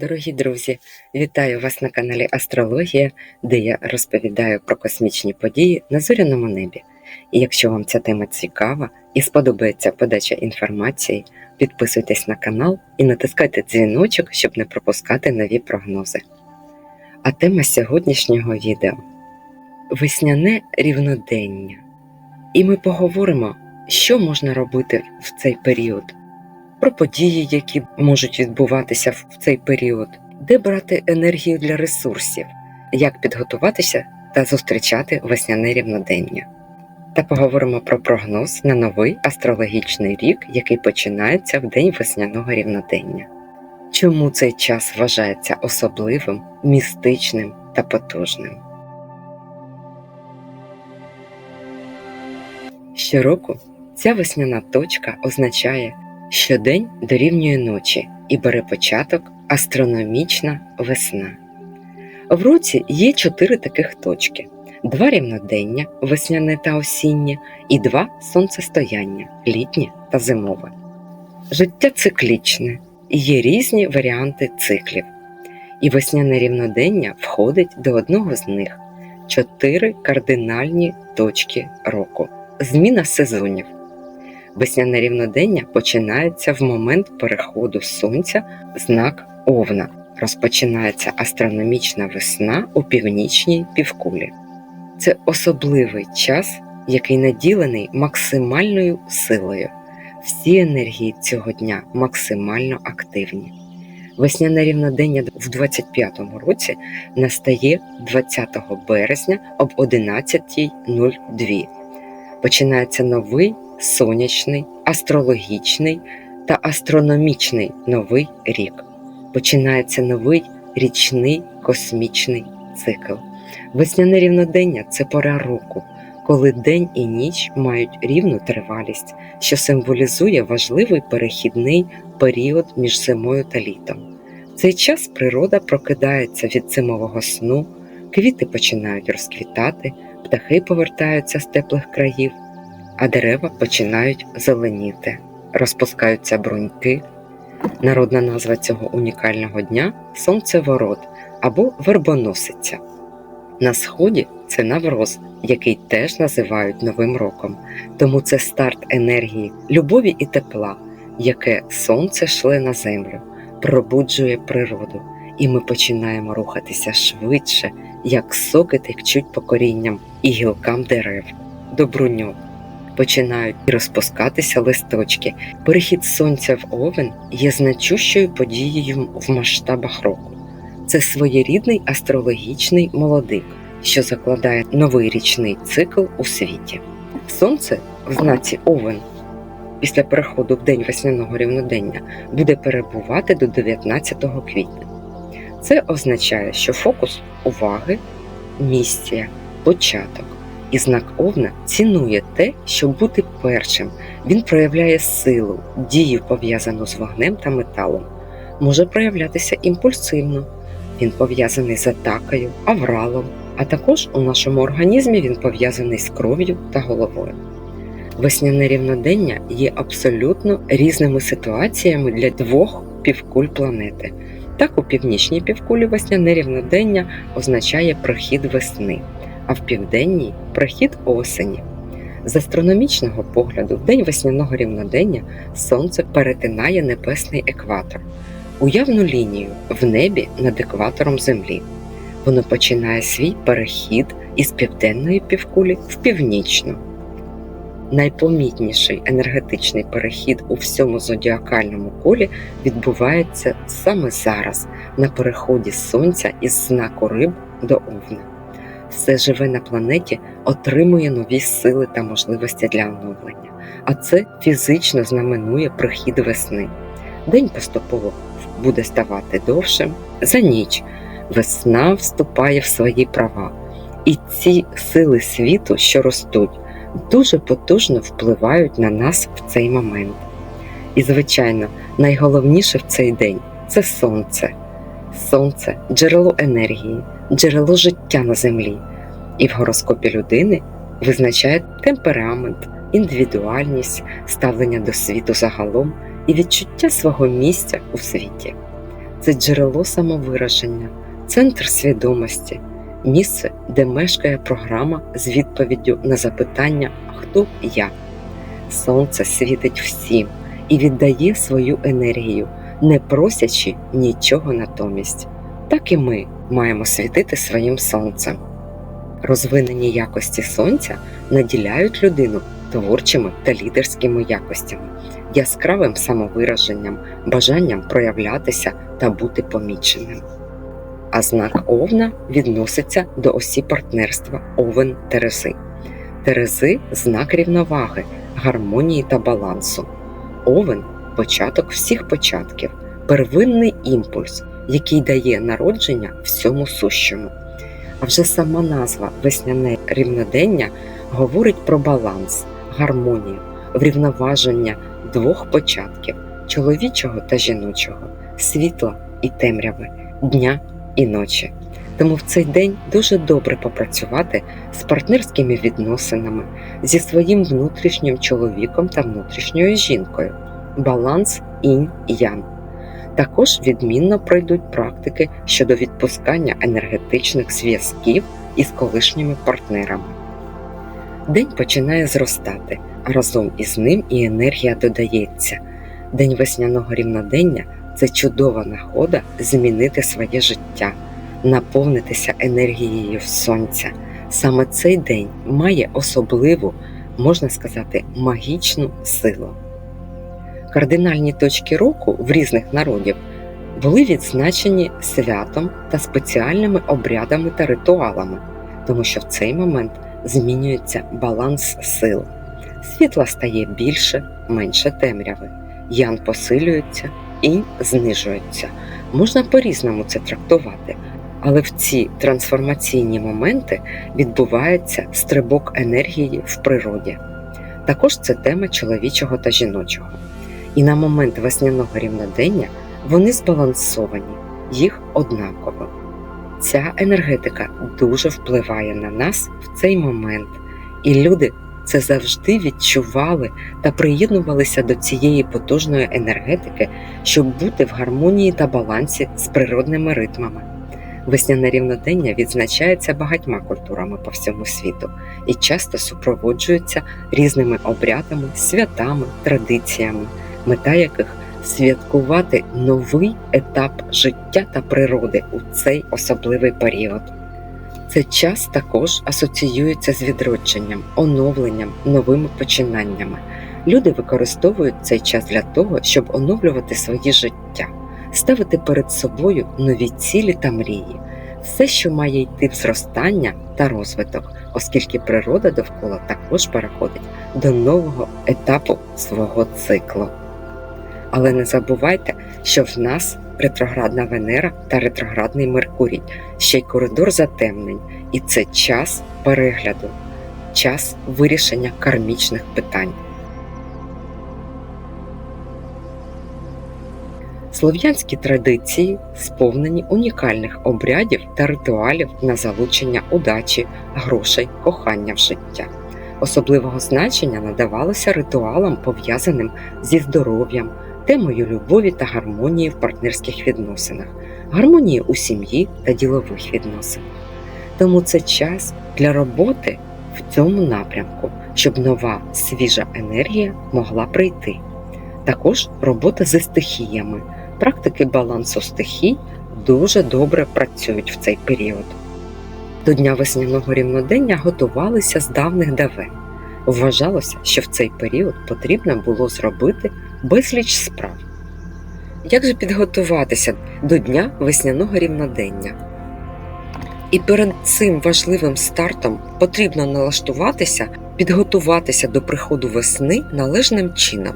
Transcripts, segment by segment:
Дорогі друзі, вітаю вас на каналі Астрологія, де я розповідаю про космічні події на зоряному небі. І якщо вам ця тема цікава і сподобається подача інформації, підписуйтесь на канал і натискайте дзвіночок, щоб не пропускати нові прогнози. А тема сьогоднішнього відео весняне рівнодення. І ми поговоримо, що можна робити в цей період про події, які можуть відбуватися в цей період, де брати енергію для ресурсів, як підготуватися та зустрічати весняне рівнодення. Та поговоримо про прогноз на новий астрологічний рік, який починається в день весняного рівнодення. Чому цей час вважається особливим, містичним та потужним? Щороку ця весняна точка означає Щодень дорівнює ночі і бере початок астрономічна весна. В році є чотири таких точки: два рівнодення, весняне та осіннє, і два сонцестояння літнє та зимове. Життя циклічне і є різні варіанти циклів. І весняне рівнодення входить до одного з них чотири кардинальні точки року. Зміна сезонів. Весняне рівнодення починається в момент переходу сонця знак Овна. Розпочинається астрономічна весна у північній півкулі. Це особливий час, який наділений максимальною силою. Всі енергії цього дня максимально активні. Весняне рівнодення в 25-му році настає 20 березня об 11.02. Починається новий сонячний, астрологічний та астрономічний новий рік. Починається новий річний космічний цикл. Весняне рівнодення це пора року, коли день і ніч мають рівну тривалість, що символізує важливий перехідний період між зимою та літом. В цей час природа прокидається від зимового сну, квіти починають розквітати, птахи повертаються з теплих країв а дерева починають зеленіти, розпускаються бруньки. Народна назва цього унікального дня сонцеворот або вербоносиця. На сході це Навроз, який теж називають Новим роком, тому це старт енергії, любові і тепла, яке сонце шле на землю, пробуджує природу, і ми починаємо рухатися швидше, як соки текчуть по корінням і гілкам дерев, до бруньок починають розпускатися листочки. Перехід сонця в овен є значущою подією в масштабах року. Це своєрідний астрологічний молодик, що закладає новий річний цикл у світі. Сонце в знаці Овен після переходу в день весняного рівнодення буде перебувати до 19 квітня. Це означає, що фокус уваги, місія, початок. І знак Овна цінує те, щоб бути першим. Він проявляє силу, дію, пов'язану з вогнем та металом, може проявлятися імпульсивно. Він пов'язаний з атакою, авралом, а також у нашому організмі він пов'язаний з кров'ю та головою. Весняне рівнодення є абсолютно різними ситуаціями для двох півкуль планети. Так, у північній півкулі весняне рівнодення означає прохід весни а в південній прохід осені. З астрономічного погляду, в день весняного рівнодення Сонце перетинає небесний екватор, уявну лінію в небі над екватором Землі. Воно починає свій перехід із південної півкулі в північну. Найпомітніший енергетичний перехід у всьому зодіакальному колі відбувається саме зараз на переході Сонця із знаку риб до Овна все живе на планеті отримує нові сили та можливості для оновлення, а це фізично знаменує прихід весни. День поступово буде ставати довшим за ніч. Весна вступає в свої права, і ці сили світу, що ростуть, дуже потужно впливають на нас в цей момент. І, звичайно, найголовніше в цей день це сонце. Сонце джерело енергії, джерело життя на землі, і в гороскопі людини визначає темперамент, індивідуальність, ставлення до світу загалом і відчуття свого місця у світі. це джерело самовираження, центр свідомості, місце, де мешкає програма з відповіддю на запитання Хто я? Сонце світить всім і віддає свою енергію, не просячи нічого натомість. Так і ми маємо світити своїм сонцем. Розвинені якості сонця наділяють людину творчими та лідерськими якостями, яскравим самовираженням, бажанням проявлятися та бути поміченим. А знак Овна відноситься до осі партнерства Овен Терези. Терези знак рівноваги, гармонії та балансу. Овен початок всіх початків, первинний імпульс, який дає народження всьому сущому. А вже сама назва весняне рівнодення говорить про баланс, гармонію, врівноваження двох початків чоловічого та жіночого, світла і темряви, дня і ночі. Тому в цей день дуже добре попрацювати з партнерськими відносинами, зі своїм внутрішнім чоловіком та внутрішньою жінкою, баланс інь-ян. Також відмінно пройдуть практики щодо відпускання енергетичних зв'язків із колишніми партнерами. День починає зростати, а разом із ним і енергія додається. День весняного рівнодення це чудова нагода змінити своє життя, наповнитися енергією сонця. Саме цей день має особливу, можна сказати, магічну силу. Кардинальні точки року в різних народів були відзначені святом та спеціальними обрядами та ритуалами, тому що в цей момент змінюється баланс сил. Світла стає більше, менше темряви, ян посилюється і знижується. Можна по-різному це трактувати, але в ці трансформаційні моменти відбувається стрибок енергії в природі. Також це тема чоловічого та жіночого. І на момент весняного рівнодення вони збалансовані, їх однаково. Ця енергетика дуже впливає на нас в цей момент, і люди це завжди відчували та приєднувалися до цієї потужної енергетики, щоб бути в гармонії та балансі з природними ритмами. Весняне рівнодення відзначається багатьма культурами по всьому світу і часто супроводжується різними обрядами, святами, традиціями, мета яких святкувати новий етап життя та природи у цей особливий період. Цей час також асоціюється з відродженням, оновленням, новими починаннями. Люди використовують цей час для того, щоб оновлювати своє життя, ставити перед собою нові цілі та мрії, все, що має йти в зростання та розвиток, оскільки природа довкола також переходить до нового етапу свого циклу. Але не забувайте, що в нас ретроградна Венера та ретроградний Меркурій, ще й коридор затемнень, і це час перегляду, час вирішення кармічних питань. Слов'янські традиції сповнені унікальних обрядів та ритуалів на залучення удачі, грошей, кохання в життя. Особливого значення надавалося ритуалам, пов'язаним зі здоров'ям, темою любові та гармонії в партнерських відносинах, гармонії у сім'ї та ділових відносинах. Тому це час для роботи в цьому напрямку, щоб нова свіжа енергія могла прийти. Також робота зі стихіями, практики балансу стихій дуже добре працюють в цей період. До Дня весняного рівнодення готувалися з давних давен. Вважалося, що в цей період потрібно було зробити безліч справ. Як же підготуватися до Дня весняного рівнодення? І перед цим важливим стартом потрібно налаштуватися, підготуватися до приходу весни належним чином,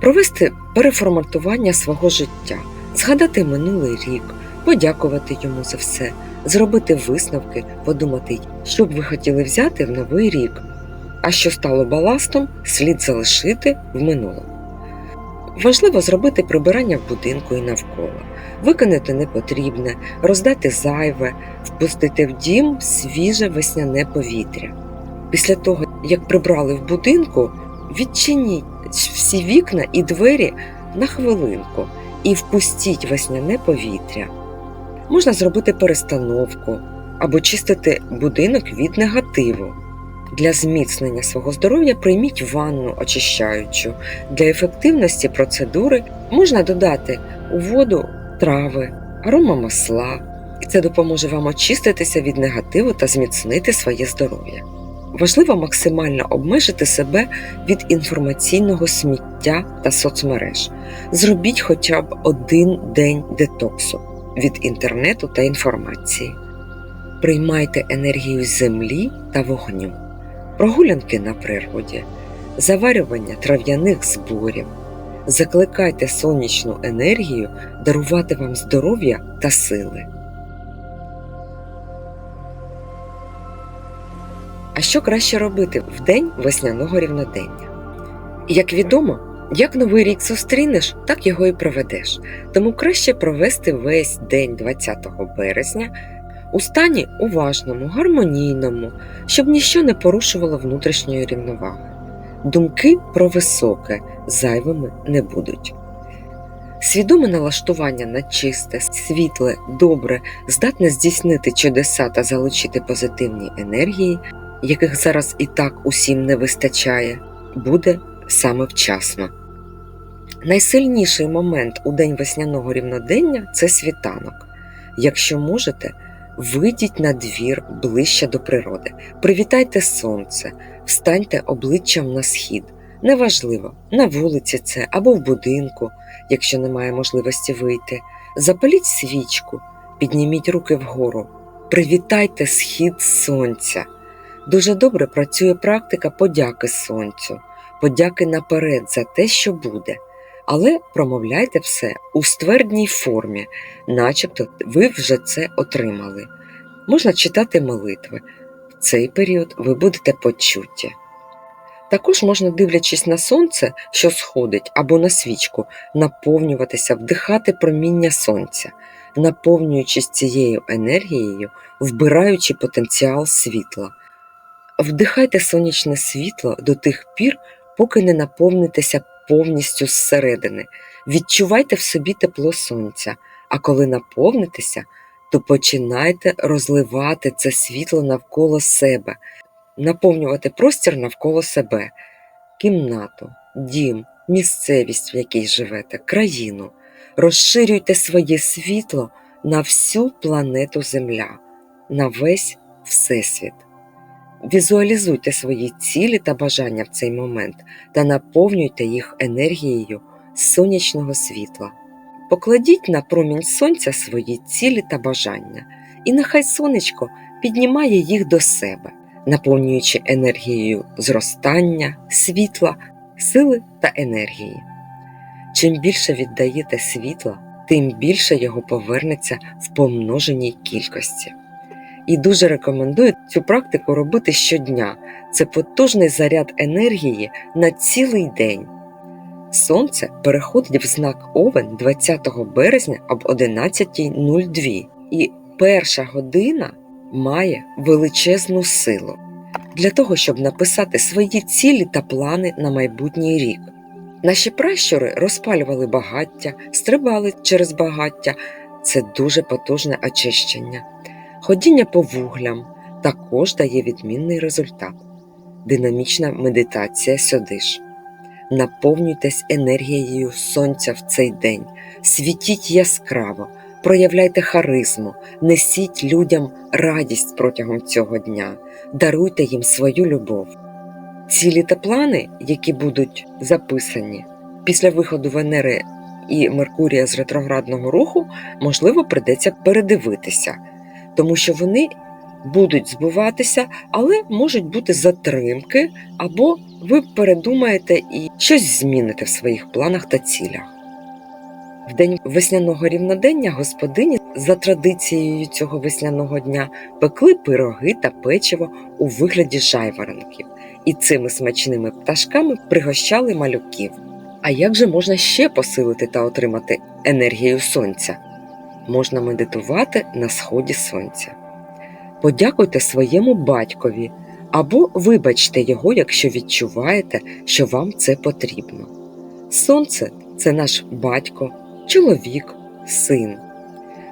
провести переформатування свого життя, згадати минулий рік, подякувати йому за все, зробити висновки, подумати, що б ви хотіли взяти в новий рік, а що стало баластом, слід залишити в минулому. Важливо зробити прибирання в будинку і навколо, виконати непотрібне, роздати зайве, впустити в дім свіже весняне повітря. Після того, як прибрали в будинку, відчиніть всі вікна і двері на хвилинку і впустіть весняне повітря. Можна зробити перестановку або чистити будинок від негативу. Для зміцнення свого здоров'я прийміть ванну очищаючу. Для ефективності процедури можна додати у воду трави, аромамасла, і це допоможе вам очиститися від негативу та зміцнити своє здоров'я. Важливо максимально обмежити себе від інформаційного сміття та соцмереж. Зробіть хоча б один день детоксу від інтернету та інформації. Приймайте енергію землі та вогню, прогулянки на природі, заварювання трав'яних зборів. Закликайте сонячну енергію дарувати вам здоров'я та сили. А що краще робити в день весняного рівнодення? Як відомо, як новий рік зустрінеш, так його і проведеш. Тому краще провести весь день 20 березня у стані уважному, гармонійному, щоб ніщо не порушувало внутрішньої рівноваги. Думки про високе зайвими не будуть. Свідоме налаштування на чисте, світле, добре здатне здійснити чудеса та залучити позитивні енергії, яких зараз і так усім не вистачає, буде саме вчасно. Найсильніший момент у день весняного рівнодення це світанок. Якщо можете, вийдіть на двір ближче до природи, привітайте сонце, встаньте обличчям на схід. Неважливо, на вулиці це або в будинку, якщо немає можливості вийти. Запаліть свічку, підніміть руки вгору, привітайте схід сонця. Дуже добре працює практика подяки сонцю, подяки наперед за те, що буде. Але промовляйте все у ствердній формі, начебто ви вже це отримали. Можна читати молитви. В цей період ви будете почуті. Також можна, дивлячись на сонце, що сходить, або на свічку, наповнюватися, вдихати проміння сонця, наповнюючись цією енергією, вбираючи потенціал світла. Вдихайте сонячне світло до тих пір, поки не наповнитеся повністю зсередини. Відчувайте в собі тепло сонця, а коли наповнитеся, то починайте розливати це світло навколо себе, наповнювати простір навколо себе, кімнату, дім, місцевість, в якій живете, країну. Розширюйте своє світло на всю планету Земля, на весь Всесвіт. Візуалізуйте свої цілі та бажання в цей момент та наповнюйте їх енергією сонячного світла. Покладіть на промінь сонця свої цілі та бажання, і нехай сонечко піднімає їх до себе, наповнюючи енергією зростання, світла, сили та енергії. Чим більше віддаєте світла, тим більше його повернеться в помноженій кількості. І дуже рекомендую цю практику робити щодня. Це потужний заряд енергії на цілий день. Сонце переходить в знак Овен 20 березня об 11.02, і перша година має величезну силу для того, щоб написати свої цілі та плани на майбутній рік. Наші пращури розпалювали багаття, стрибали через багаття. Це дуже потужне очищення. Ходіння по вуглям також дає відмінний результат. Динамічна медитація сюди ж. Наповнюйтесь енергією сонця в цей день, світіть яскраво, проявляйте харизму, несіть людям радість протягом цього дня, даруйте їм свою любов. Цілі та плани, які будуть записані після виходу Венери і Меркурія з ретроградного руху, можливо, придеться передивитися тому що вони будуть збуватися, але можуть бути затримки, або ви передумаєте і щось зміните в своїх планах та цілях. В день весняного рівнодення господині за традицією цього весняного дня пекли пироги та печиво у вигляді жайворонків, і цими смачними пташками пригощали малюків. А як же можна ще посилити та отримати енергію сонця? Можна медитувати на сході сонця. Подякуйте своєму батькові або вибачте його, якщо відчуваєте, що вам це потрібно. Сонце це наш батько, чоловік, син.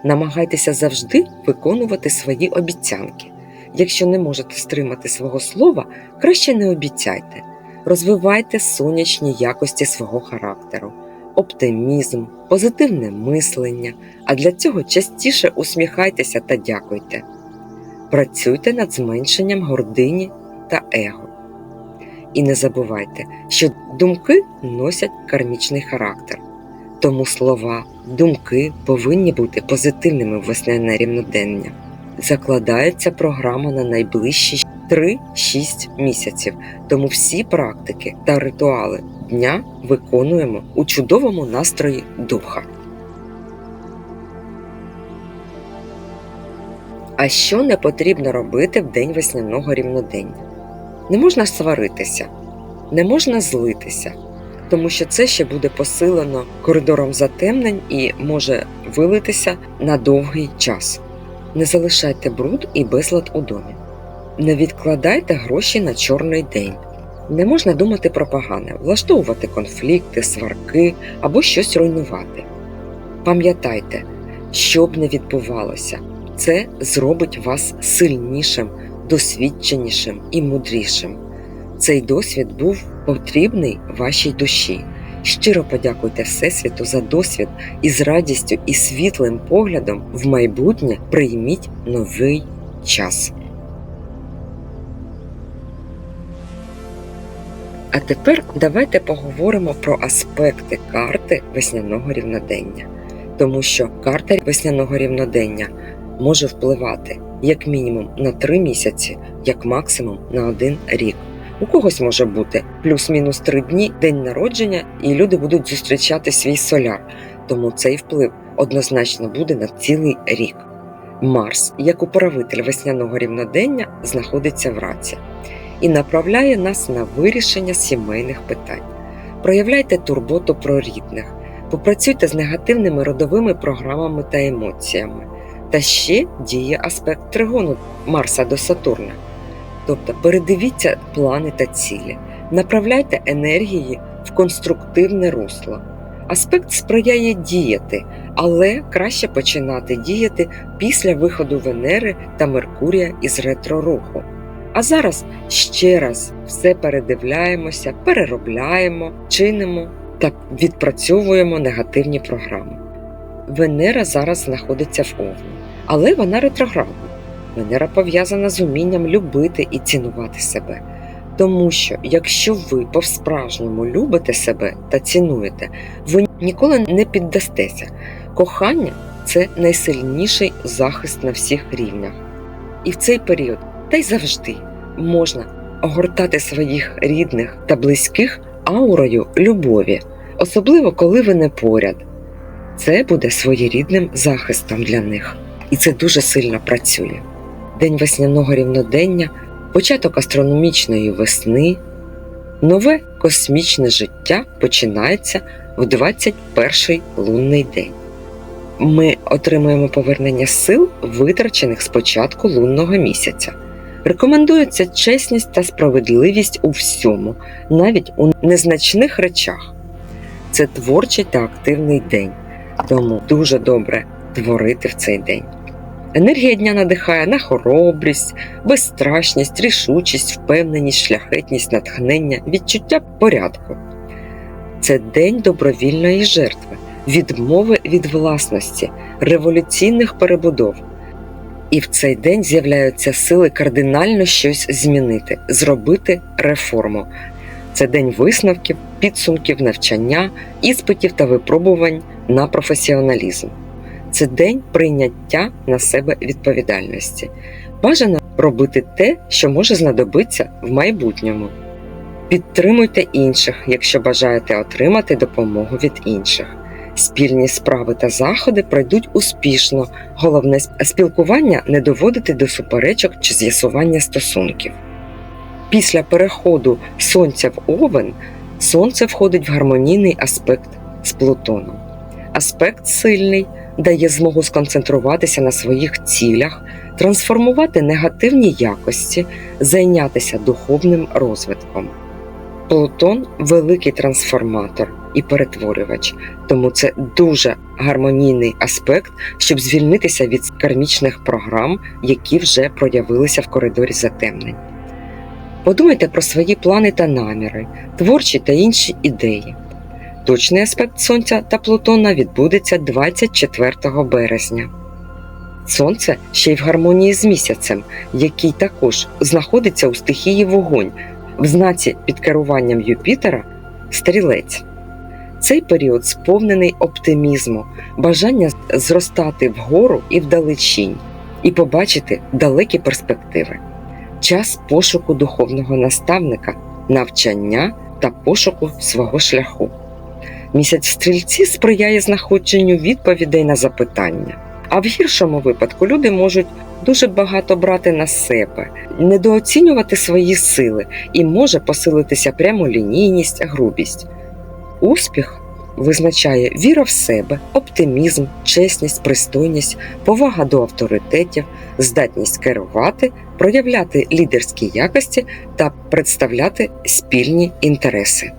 Намагайтеся завжди виконувати свої обіцянки. Якщо не можете стримати свого слова, краще не обіцяйте. Розвивайте сонячні якості свого характеру, оптимізм, позитивне мислення, а для цього частіше усміхайтеся та дякуйте. Працюйте над зменшенням гордині та его. І не забувайте, що думки носять кармічний характер. Тому слова, думки повинні бути позитивними в весняне рівнодення. Закладається програма на найближчі 3-6 місяців, тому всі практики та ритуали дня виконуємо у чудовому настрої духа. А що не потрібно робити в день весняного рівнодення? Не можна сваритися, не можна злитися, тому що це ще буде посилено коридором затемнень і може вилитися на довгий час. Не залишайте бруд і безлад у домі. Не відкладайте гроші на чорний день. Не можна думати про погане, влаштовувати конфлікти, сварки або щось руйнувати. Пам'ятайте, що б не відбувалося, це зробить вас сильнішим, досвідченішим і мудрішим. Цей досвід був потрібний вашій душі. Щиро подякуйте Всесвіту за досвід і з радістю і світлим поглядом в майбутнє прийміть новий час. А тепер давайте поговоримо про аспекти карти весняного рівнодення, тому що карта весняного рівнодення може впливати як мінімум на 3 місяці, як максимум на 1 рік. У когось може бути плюс-мінус 3 дні день народження, і люди будуть зустрічати свій соляр, тому цей вплив однозначно буде на цілий рік. Марс, як управитель весняного рівнодення, знаходиться в раці і направляє нас на вирішення сімейних питань. Проявляйте турботу про рідних, попрацюйте з негативними родовими програмами та емоціями. Та ще діє аспект тригону Марса до Сатурна. Тобто передивіться плани та цілі, направляйте енергії в конструктивне русло. Аспект сприяє діяти, але краще починати діяти після виходу Венери та Меркурія із ретро-руху. А зараз ще раз все передивляємося, переробляємо, чинимо та відпрацьовуємо негативні програми. Венера зараз знаходиться в Овні, але вона ретроградна. Венера пов'язана з умінням любити і цінувати себе. Тому що, якщо ви по-справжньому любите себе та цінуєте, ви ніколи не піддастеся. Кохання це найсильніший захист на всіх рівнях. І в цей період, та й завжди, можна огортати своїх рідних та близьких аурою любові, особливо коли ви не поряд. Це буде своєрідним захистом для них, і це дуже сильно працює. День весняного рівнодення, початок астрономічної весни, нове космічне життя починається в 21-й лунний день. Ми отримуємо повернення сил, витрачених з початку лунного місяця. Рекомендується чесність та справедливість у всьому, навіть у незначних речах. Це творчий та активний день, тому дуже добре творити в цей день. Енергія дня надихає на хоробрість, безстрашність, рішучість, впевненість, шляхетність, натхнення, відчуття порядку. Це день добровільної жертви, відмови від власності, революційних перебудов. І в цей день з'являються сили кардинально щось змінити, зробити реформу. Це день висновків, підсумків навчання, іспитів та випробувань на професіоналізм. Це день прийняття на себе відповідальності. Бажано робити те, що може знадобитися в майбутньому. Підтримуйте інших, якщо бажаєте отримати допомогу від інших. Спільні справи та заходи пройдуть успішно. Головне спілкування не доводити до суперечок чи з'ясування стосунків. Після переходу Сонця в Овен Сонце входить в гармонійний аспект з Плутоном. Аспект сильний дає змогу сконцентруватися на своїх цілях, трансформувати негативні якості, зайнятися духовним розвитком. Плутон великий трансформатор і перетворювач, тому це дуже гармонійний аспект, щоб звільнитися від кармічних програм, які вже проявилися в коридорі затемнень. Подумайте про свої плани та наміри, творчі та інші ідеї. Точний аспект Сонця та Плутона відбудеться 24 березня. Сонце ще й в гармонії з місяцем, який також знаходиться у стихії вогонь в знаці під керуванням Юпітера стрілець. Цей період сповнений оптимізму, бажання зростати вгору і вдалечінь, і побачити далекі перспективи, час пошуку духовного наставника, навчання та пошуку свого шляху. Місяць стрільці сприяє знаходженню відповідей на запитання. А в гіршому випадку люди можуть дуже багато брати на себе, недооцінювати свої сили і може посилитися прямолінійність, грубість. Успіх визначає віра в себе, оптимізм, чесність, пристойність, повага до авторитетів, здатність керувати, проявляти лідерські якості та представляти спільні інтереси.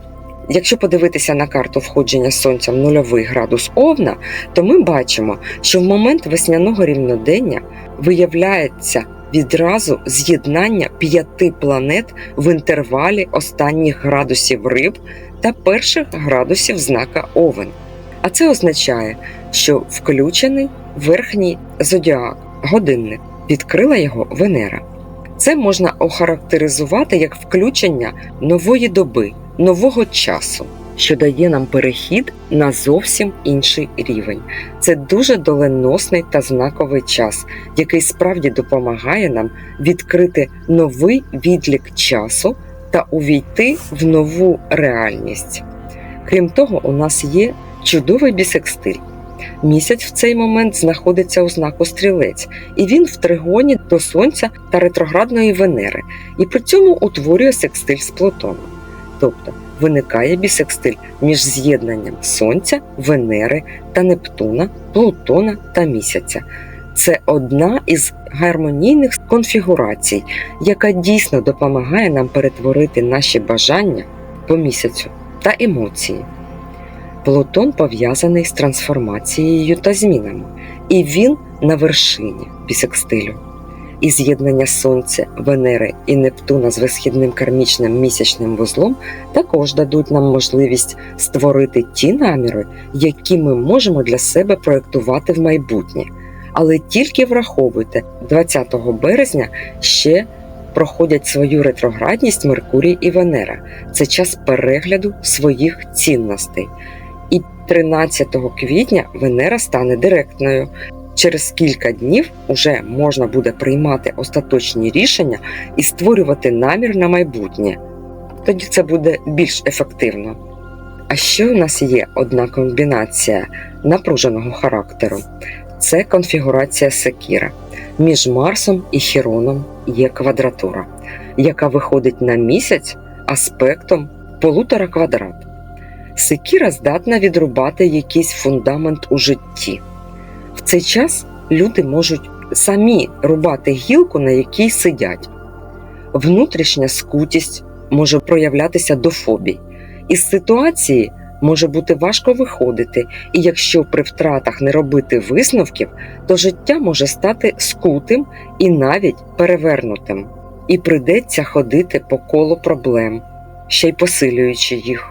Якщо подивитися на карту входження сонця в нульовий градус Овна, то ми бачимо, що в момент весняного рівнодення виявляється відразу з'єднання п'яти планет в інтервалі останніх градусів риб та перших градусів знака Овен. А це означає, що включений верхній зодіак, годинник, відкрила його Венера. Це можна охарактеризувати як включення нової доби, нового часу, що дає нам перехід на зовсім інший рівень. Це дуже доленосний та знаковий час, який справді допомагає нам відкрити новий відлік часу та увійти в нову реальність. Крім того, у нас є чудовий бісекстиль. Місяць в цей момент знаходиться у знаку стрілець, і він в тригоні до Сонця та ретроградної Венери, і при цьому утворює секстиль з Плутоном. Тобто виникає бісекстиль між з'єднанням Сонця, Венери та Нептуна, Плутона та місяця. Це одна із гармонійних конфігурацій, яка дійсно допомагає нам перетворити наші бажання по місяцю та емоції. Плутон пов'язаний з трансформацією та змінами, і він на вершині бісекстилю. І з'єднання Сонця, Венери і Нептуна з висхідним кармічним місячним вузлом також дадуть нам можливість створити ті наміри, які ми можемо для себе проєктувати в майбутнє. Але тільки враховуйте, 20 березня ще проходять свою ретроградність Меркурій і Венера. Це час перегляду своїх цінностей. І 13 квітня Венера стане директною. Через кілька днів уже можна буде приймати остаточні рішення і створювати намір на майбутнє. Тоді це буде більш ефективно. А ще у нас є одна комбінація напруженого характеру це конфігурація Секіра. Між Марсом і Хіроном є квадратура, яка виходить на місяць аспектом полутора квадрат. Секіра здатна відрубати якийсь фундамент у житті. В цей час люди можуть самі рубати гілку, на якій сидять. Внутрішня скутість може проявлятися до фобій. Із ситуації може бути важко виходити, і якщо при втратах не робити висновків, то життя може стати скутим і навіть перевернутим, і придеться ходити по колу проблем, ще й посилюючи їх.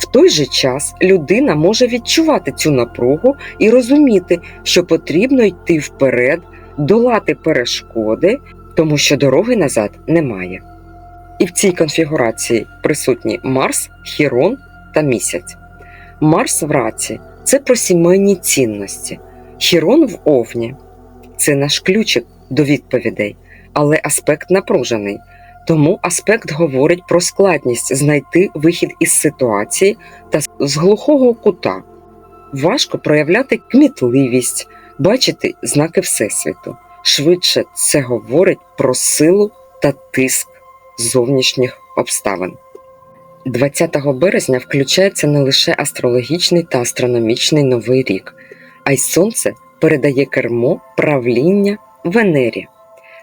В той же час людина може відчувати цю напругу і розуміти, що потрібно йти вперед, долати перешкоди, тому що дороги назад немає. І в цій конфігурації присутні Марс, Хірон та місяць. Марс в раці це про сімейні цінності, Хірон в овні це наш ключик до відповідей, але аспект напружений. Тому аспект говорить про складність знайти вихід із ситуації та з глухого кута. Важко проявляти кмітливість, бачити знаки Всесвіту. Швидше це говорить про силу та тиск зовнішніх обставин. 20 березня включається не лише астрологічний та астрономічний новий рік, а й сонце передає кермо правління Венері.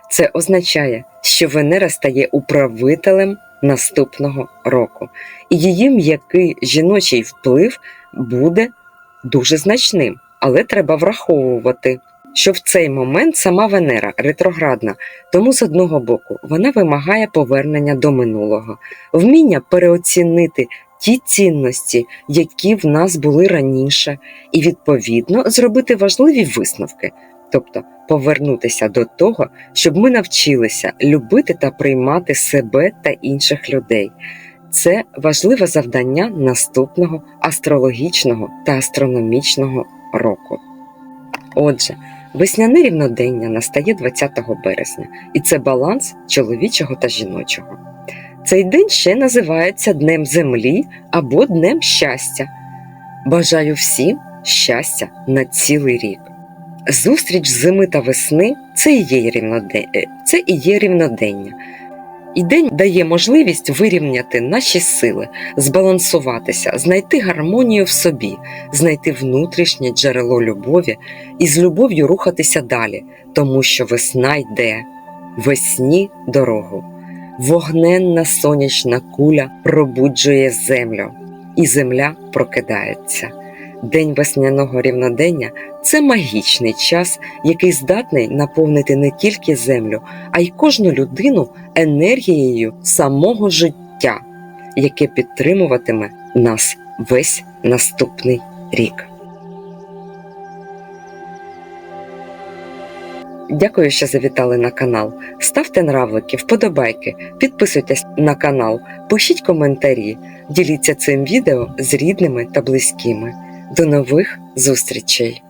Це означає, що Венера стає управителем наступного року. І її м'який жіночий вплив буде дуже значним, але треба враховувати, що в цей момент сама Венера ретроградна, тому з одного боку вона вимагає повернення до минулого, вміння переоцінити ті цінності, які в нас були раніше, і відповідно зробити важливі висновки, тобто повернутися до того, щоб ми навчилися любити та приймати себе та інших людей. Це важливе завдання наступного астрологічного та астрономічного року. Отже, весняне рівнодення настає 20 березня, і це баланс чоловічого та жіночого. Цей день ще називається Днем Землі або Днем щастя. Бажаю всім щастя на цілий рік. Зустріч зими та весни це і є рівнодення. Це і є рівнодення. І день дає можливість вирівняти наші сили, збалансуватися, знайти гармонію в собі, знайти внутрішнє джерело любові і з любов'ю рухатися далі, тому що весна йде, весні дорогу. Вогненна сонячна куля пробуджує землю, і земля прокидається. День весняного рівнодення це магічний час, який здатний наповнити не тільки землю, а й кожну людину енергією самого життя, яке підтримуватиме нас весь наступний рік. Дякую, що завітали на канал. Ставте нравлики, вподобайки, підписуйтесь на канал, пишіть коментарі, діліться цим відео з рідними та близькими. До нових зустрічей!